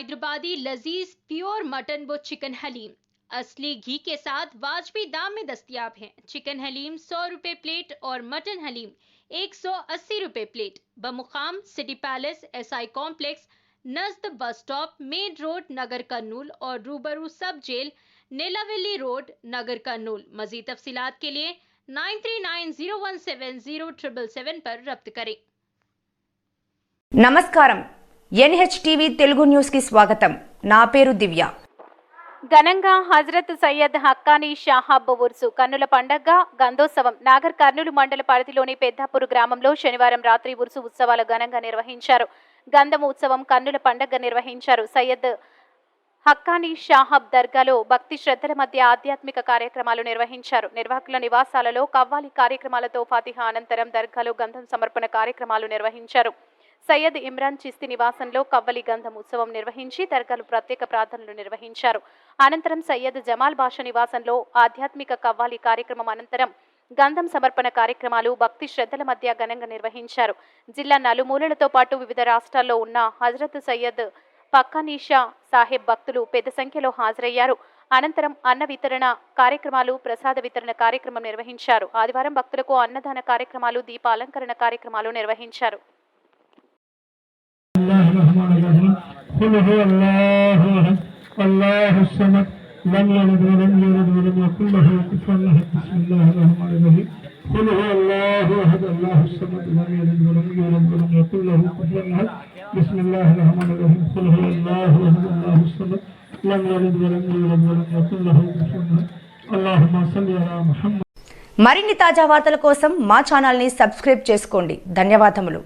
हैदराबादी लजीज pure mutton व chicken haleem. असली घी के साथ वाजबी दाम में दस्तियाब हैं। चिकन हलीम सौ रुपये प्लेट और मटन हलीम एक सौ अस्सी रुपये प्लेट। बमुकाम सिटी पैलेस, एसआई कॉम्प्लेक्स, नज्द बस स्टॉप, मेन रोड, नगर कर्नूल और रूबरू सब जेल, नीलावेली रोड, नगर कर्नूल मजीद तफसीत के लिए nine three nine zero one seven zero triple seven पर रब्त करें। नमस्कार ఎన్హెచ్టీవీ తెలుగు న్యూస్కి స్వాగతం. నా పేరు దివ్య. ఘనంగా హజరత్ సయ్యద్ హక్కానీ షాహాబ్ ఉర్సు కన్నుల పండగ గంధోత్సవం నాగర్ కర్నూలు మండల పరిధిలోని పెద్దాపూర్ గ్రామంలో శనివారం రాత్రి ఉర్సు ఉత్సవాలు ఘనంగా నిర్వహించారు. గంధం ఉత్సవం కన్నుల పండగ నిర్వహించారు. సయ్యద్ హక్కానీ షాహబ్ దర్గాలో భక్తి శ్రద్ధల మధ్య ఆధ్యాత్మిక కార్యక్రమాలు నిర్వహించారు. నిర్వాహకుల నివాసాలలో కవ్వాలి కార్యక్రమాలతో ఫాతిహా అనంతరం దర్గాలో గంధం సమర్పణ కార్యక్రమాలు నిర్వహించారు. సయ్యద్ ఇమ్రాన్ చిస్తి నివాసంలో కవ్వలి గంధం ఉత్సవం నిర్వహించి దర్గాలు ప్రత్యేక ప్రార్థనలు నిర్వహించారు. అనంతరం సయ్యద్ జమాల్ భాష నివాసంలో ఆధ్యాత్మిక కవ్వాలి కార్యక్రమం అనంతరం గంధం సమర్పణ కార్యక్రమాలు భక్తి శ్రద్ధల మధ్య ఘనంగా నిర్వహించారు. జిల్లా నలుమూలలతో పాటు వివిధ రాష్ట్రాల్లో ఉన్న హజరత్ సయ్యద్ పక్కానీషా సాహెబ్ భక్తులు పెద్ద సంఖ్యలో హాజరయ్యారు. అనంతరం అన్న వితరణ కార్యక్రమాలు ప్రసాద వితరణ కార్యక్రమం నిర్వహించారు. ఆదివారం భక్తులకు అన్నదాన కార్యక్రమాలు దీపాలంకరణ కార్యక్రమాలు నిర్వహించారు. الرحمن الرحيم قل هو الله احد الله الصمد لم يلد ولم يولد ولم يكن له كفوا احد بسم الله الرحمن الرحيم قل هو الله احد الله الصمد لم يلد ولم يولد ولم يكن له كفوا احد بسم الله الرحمن الرحيم قل هو الله احد الله الصمد لم يلد ولم يولد ولم يكن له كفوا احد اللهم صل على محمد మరిన్ని తాజా వార్తల కోసం మా ఛానల్ని సబ్స్క్రైబ్ చేసుకోండి ధన్యవాదములు